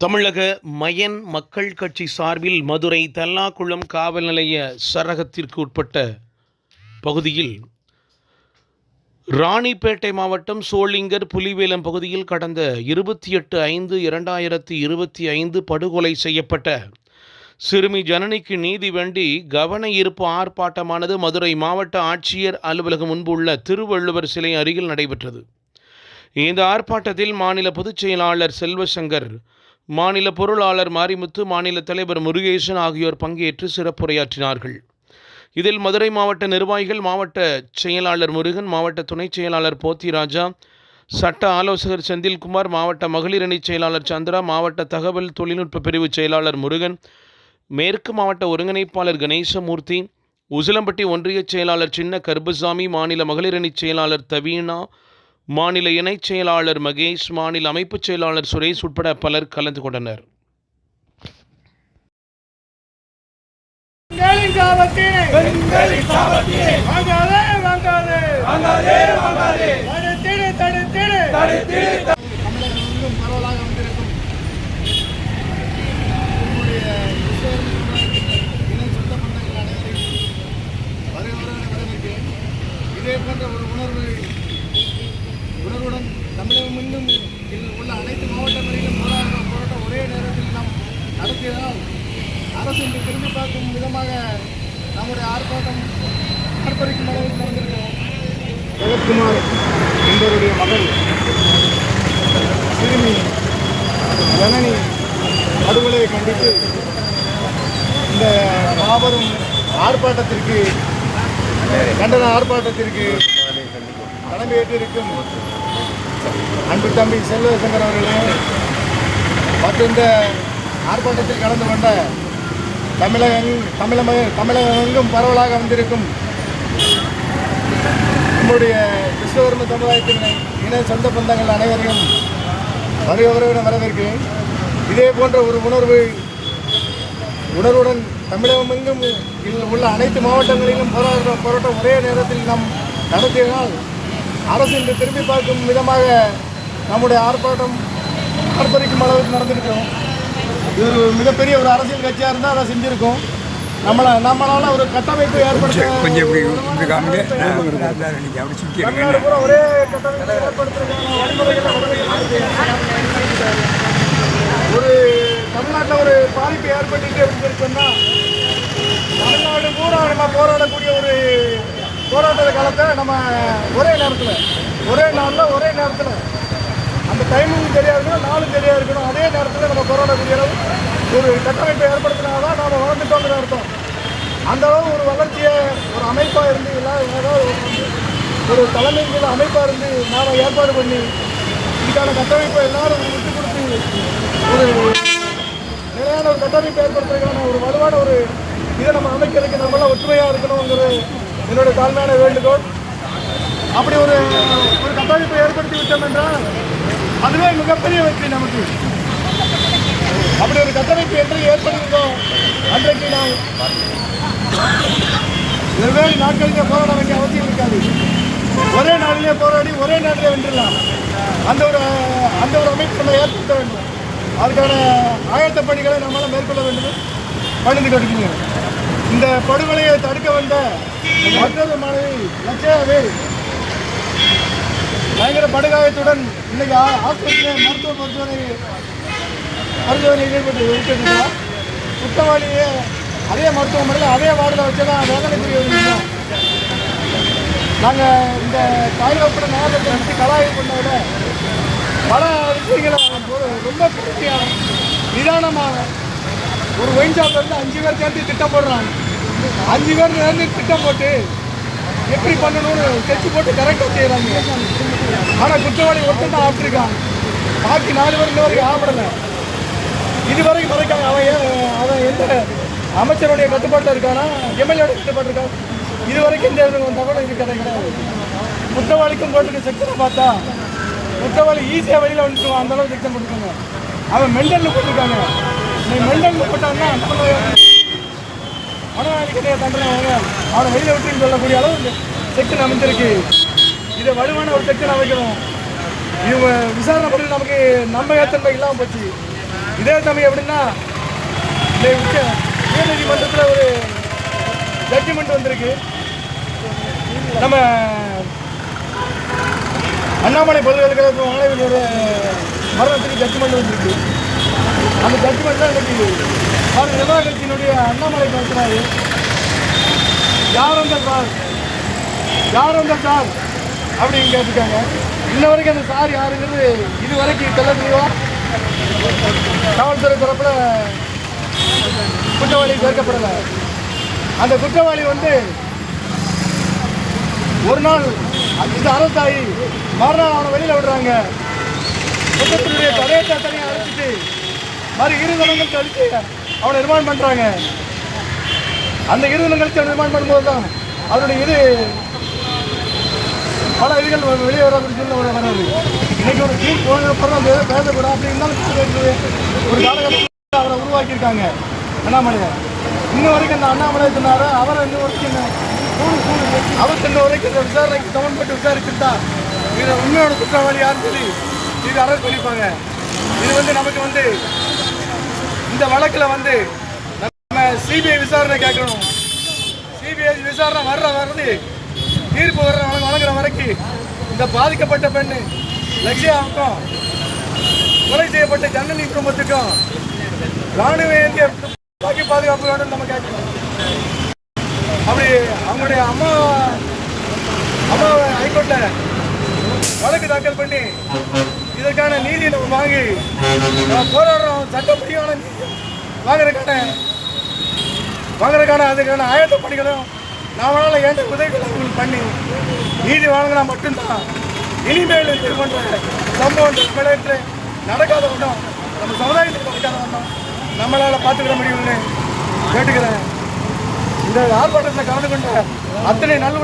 தமிழக மயன் மக்கள் கட்சி சார்பில் மதுரை தல்லாக்குளம் காவல் நிலைய சரகத்திற்கு உட்பட்ட பகுதியில் ராணிப்பேட்டை மாவட்டம் சோளிங்கர் புலிவேலம் பகுதியில் கடந்த இருபத்தி எட்டு ஐந்து இரண்டாயிரத்தி இருபத்தி ஐந்து படுகொலை செய்யப்பட்ட சிறுமி ஜனனிக்கு நீதி வேண்டி கவன ஈர்ப்பு ஆர்ப்பாட்டமானது மதுரை மாவட்ட ஆட்சியர் அலுவலகம் முன்பு உள்ள திருவள்ளுவர் சிலை அருகில் நடைபெற்றது. இந்த ஆர்ப்பாட்டத்தில் மாநில பொதுச் செயலாளர் செல்வசங்கர் மாநில பொருளாளர் மாரிமுத்து மாநில தலைவர் முருகேசன் ஆகியோர் பங்கேற்று சிறப்புரையாற்றினார்கள். இதில் மதுரை மாவட்ட நிர்வாகிகள் மாவட்ட செயலாளர் முருகன் மாவட்ட துணைச் செயலாளர் போத்திராஜா சட்ட ஆலோசகர் செந்தில்குமார் மாவட்ட மகளிர் அணி செயலாளர் சந்திரா மாவட்ட தகவல் தொழில்நுட்ப பிரிவு செயலாளர் முருகன் மேற்கு மாவட்ட ஒருங்கிணைப்பாளர் கணேசமூர்த்தி உசிலம்பட்டி ஒன்றிய செயலாளர் சின்ன கருப்புசாமி மாநில மகளிர் அணி செயலாளர் தவீனா மாநில இணைச் செயலாளர் மகேஷ் மாநில அமைப்புச் செயலாளர் சுரேஷ் உட்பட பலர் கலந்து கொண்டனர். வாங்காதே வாங்காதே வாங்காதே வாங்காதே தடுத்திடு தடுத்திடு தடுத்திடு தமிழகம் பரவலாக வந்திருக்கும் நம்முடைய கிறிஸ்தவ சமுதாயத்தின் இன சொந்த பந்தங்கள் அனைவரையும் வருகிறவரான வரவேற்கிறேன் இதே போன்ற ஒரு உணர்வு உணர்வுடன் தமிழகம் இன்னும் இதில் உள்ள அனைத்து மாவட்டங்களிலும் போராட்டம் போராட்டம் ஒரே நேரத்தில் நாம் நடத்தியதால் அரசு இன்று திரும்பி பார்க்கும் விதமாக நம்முடைய ஆர்ப்பாட்டம் ஆர்ப்பரிக்கும் அளவுக்கு நடந்திருக்கிறோம் ஜெகத்குமார் என்பவருடைய மகள் சிறுமி ஜனனி படுகொலையை கண்டித்து இந்த மாபெரும் ஆர்ப்பாட்டத்திற்கு கண்டன ஆர்ப்பாட்டத்திற்கு தலைமையேற்றிருக்கும் அன்பு தம்பி செல்வசங்கர் அவர்களே மற்றும் இந்த ஆர்ப்பாட்டத்தில் கலந்து கொண்ட தமிழகம் தமிழக தமிழகம் பரவலாக வந்திருக்கும் நம்முடைய விஸ்வகர்ம சமுதாயத்தினை இன சொந்த பந்தங்கள் அனைவரையும் வருகிறவருடன் வரவேற்கிறேன். இதே போன்ற ஒரு உணர்வு உணர்வுடன் தமிழகமெங்கும் உள்ள அனைத்து மாவட்டங்களிலும் போராட்ட போராட்டம் ஒரே நேரத்தில் நாம் நடத்தியதால் அரசு இன்று திரும்பி பார்க்கும் விதமாக நம்முடைய ஆர்ப்பாட்டம் ஆர்ப்பரிக்கும் அளவுக்கு நடந்திருக்கிறோம். இது ஒரு மிகப்பெரிய ஒரு அரசியல் கட்சியாக இருந்தால் அதை செஞ்சுருக்கோம். நம்மளை நம்மளால ஒரு கட்டமைப்பு ஏற்படுத்த கொஞ்சம் இப்படி இப்படி காமிங்க. அப்படி சுற்றி ஒரே கட்டமைப்பு ஏற்படுத்துறதுக்கான வழிமுறைகளை ஒரு தமிழ்நாட்டில் ஒரு பாதிப்பு ஏற்பட்டுட்டே இருந்திருக்குன்னா தமிழ்நாடு பூரா நம்ம போராடக்கூடிய ஒரு போராட்ட காலத்தை நம்ம ஒரே நேரத்தில் ஒரே நாளில் ஒரே நேரத்தில் டைமிங் சரியாக இருக்கணும் நாளும் சரியாக இருக்கணும் அதே நேரத்தில் நம்ம கொரோனா அளவு ஒரு கட்டமைப்பை ஏற்படுத்தினா தான் நாம் வளர்ந்துட்டோங்கிற அர்த்தம். அந்த அளவு ஒரு வளர்ச்சியை ஒரு அமைப்பாக இருந்து இல்லை ஏதாவது ஒரு வந்து ஒரு அமைப்பாக இருந்து நாம் ஏற்பாடு பண்ணி இதுக்கான கட்டமைப்பை எல்லாரும் விட்டு கொடுத்து ஒரு நிலையான ஒரு கட்டமைப்பை ஏற்படுத்துறதுக்கான ஒரு வலுவான ஒரு இதை நம்ம அமைக்கிறதுக்கு நம்மளாம் ஒற்றுமையாக இருக்கணுங்கிறது என்னோட தாழ்மையான வேண்டுகோள். அப்படி ஒரு ஒரு கட்டமைப்பை ஏற்படுத்தி விட்டோம் என்றால் அதுவே மிகப்பெரிய வெற்றி நமக்கு. அப்படி ஒரு கட்டமைப்பு என்று ஏற்படுகிறோம் அன்றைக்கு நாம் வெவ்வேறு நாட்களிலே போராட வேண்டிய அவசியம் இருக்காது. ஒரே நாளிலே போராடி ஒரே நாட்டிலே வென்றலாம். அந்த ஒரு அந்த ஒரு அமைப்பு நம்ம ஏற்படுத்த வேண்டும். அதுக்கான ஆயத்த பணிகளை நம்மளால் மேற்கொள்ள வேண்டும். பணிந்து கொடுக்கணும் இந்த படுகொலையை தடுக்க வந்த மற்றொரு மாணவி லட்சாவே பயங்கர படுகாயத்துடன் இன்னைக்கு ஆ- ஆஸ்பத்திரியில் மருத்துவ பரிசோதனை பரிசோதனை ஈடுபட்டு விட்டுருக்கோம் குற்றவாளியே அதே மருத்துவமனையில் அதே வார்டில் வச்சு தான் வேதனை புரிய வந்திருக்கோம் நாங்கள் இந்த தாய்வாப்பட நேரத்தை வச்சு கலாய்வு பண்ண பல விஷயங்களை ஒரு ரொம்ப திருப்தியான நிதானமாக ஒரு ஒயின் ஷாப்ல இருந்து அஞ்சு பேர் சேர்ந்து திட்டம் போடுறாங்க அஞ்சு பேர் சேர்ந்து திட்டம் போட்டு எப்படி பண்ணணும்னு ஸ்கெட்ச் போட்டு கரெக்டாக செய்கிறாங்க ஆனால் குற்றவாளி ஒருத்தன் தான் ஆப்பிட்டுருக்கான் பாக்கி நாலு பேர் இன்ன வரைக்கும் ஆப்பிடலை இது வரைக்கும் வரைக்கும் அவன் ஏன் அவன் எந்த அமைச்சருடைய கட்டுப்பாட்டில் இருக்கானா எம்எல்ஏட கட்டுப்பாட்டு இருக்கான் இது வரைக்கும் இந்த வித தகவல் இது கிடையாது. குற்றவாளிக்கும் போட்டுருக்க செக்ஷனை பார்த்தா குற்றவாளி ஈஸியாக வெளியில் வந்துட்டுருவான் அந்தளவுக்கு செக்ஷன் போட்டுருக்காங்க. அவன் மெண்டலில் போட்டிருக்காங்க. நீ மெண்டலில் போட்டான்னா மனவாளிக்கிட்டே தண்டனை அவனை வெளியில் விட்டுன்னு சொல்லக்கூடிய அளவு செக்ஷன் அமைஞ்சிருக்கு. இதை வலுவான ஒரு செக்ஷன் அமைக்கணும். இவங்க விசாரணை பண்ணி நமக்கு நம்ம ஏத்தன்மை இல்லாமல் போச்சு. இதே சமயம் எப்படின்னா இந்த உயர்நீதிமன்றத்தில் ஒரு ஜட்ஜ்மெண்ட் வந்திருக்கு. நம்ம அண்ணாமலை பல்கலைக்கழக மாணவியோட மரணத்துக்கு ஜட்ஜ்மெண்ட் வந்திருக்கு. அந்த ஜட்ஜ்மெண்ட் தான் இன்னைக்கு அவர் நிர்வாக கட்சியினுடைய அண்ணாமலை பேசுகிறாரு யார் அந்த சார்? யார் அந்த சார்? அப்படின்னு கேட்டிருக்காங்க. இன்ன வரைக்கும் அந்த சார் யாருங்கிறது இது வரைக்கும் தெல்ல தெளிவா காவல்துறை தரப்பில் குற்றவாளி சேர்க்கப்படலை. அந்த குற்றவாளி வந்து ஒரு நாள் இந்த அரசாகி மறுநாள் அவனை வெளியில் விடுறாங்க. குற்றத்தினுடைய தடையத்தை தனியாக அழைச்சிட்டு மாதிரி இரு தினங்கள் கழிச்சு அவனை நிர்மாணம் பண்ணுறாங்க அந்த இரு அவன் கழிச்சு அவனை ரிமாண்ட் பண்ணும்போது தான் அதனுடைய இது பல இதுகள் வெளியே வராதுன்னு சொல்லி ஒரு வராது இன்னைக்கு ஒரு டீம் போனதுக்கப்புறம் அந்த இதை பேசக்கூடாது அப்படி இருந்தாலும் ஒரு காலகட்டத்தில் அவரை உருவாக்கியிருக்காங்க அண்ணாமலையை. இன்ன வரைக்கும் அந்த அண்ணாமலை சொன்னார்? அவரை இன்ன வரைக்கும் இந்த- அவர் இன்ன வரைக்கும் இந்த விசாரணைக்கு சமன்பட்டு விசாரிச்சுட்டா இது உண்மையோட குற்றவாளி யாருன்னு சொல்லி இது அரசு பண்ணிப்பாங்க இது வந்து நமக்கு வந்து இந்த வழக்கில் வந்து நம்ம சிபிஐ விசாரணை கேட்கணும். சிபிஐ விசாரணை வர்ற வரது தீர்ப்பு வர்ற வழங்க- வழங்குற வரைக்கும் இந்த பாதிக்கப்பட்ட பெண் லட்சியாவுக்கும் கொலை செய்யப்பட்ட ஜன்னலி குடும்பத்துக்கும் ராணுவ இந்திய பாக்கி பாதுகாப்பு வேணும்னு நம்ம கேட்கணும். அப்படி அவங்களுடைய அம்மா அம்மா ஹைகோர்ட்ல வழக்கு தாக்கல் பண்ணி இதற்கான நீதி நம்ம வாங்கி போராடுறோம். சட்டப்படியான நீதி வாங்குறதுக்கான வாங்குறதுக்கான அதுக்கான ஆயத்த பணிகளும் நாமளால் ஏண்ட உதவிகளை உங்களுக்கு பண்ணி நீதி வாங்கினா மட்டும்தான். இனிமேல் இது போன்ற சம்பவம் விளையாட்டு நடக்காத ஒன்றும் நம்ம சமுதாயத்துக்கு நடக்காத ஒன்றும் நம்மளால பார்த்துக்கிட முடியும்னு கேட்டுக்கிறேன். இந்த ஆர்ப்பாட்டத்தில் கலந்து கொண்ட அத்தனை நல்ல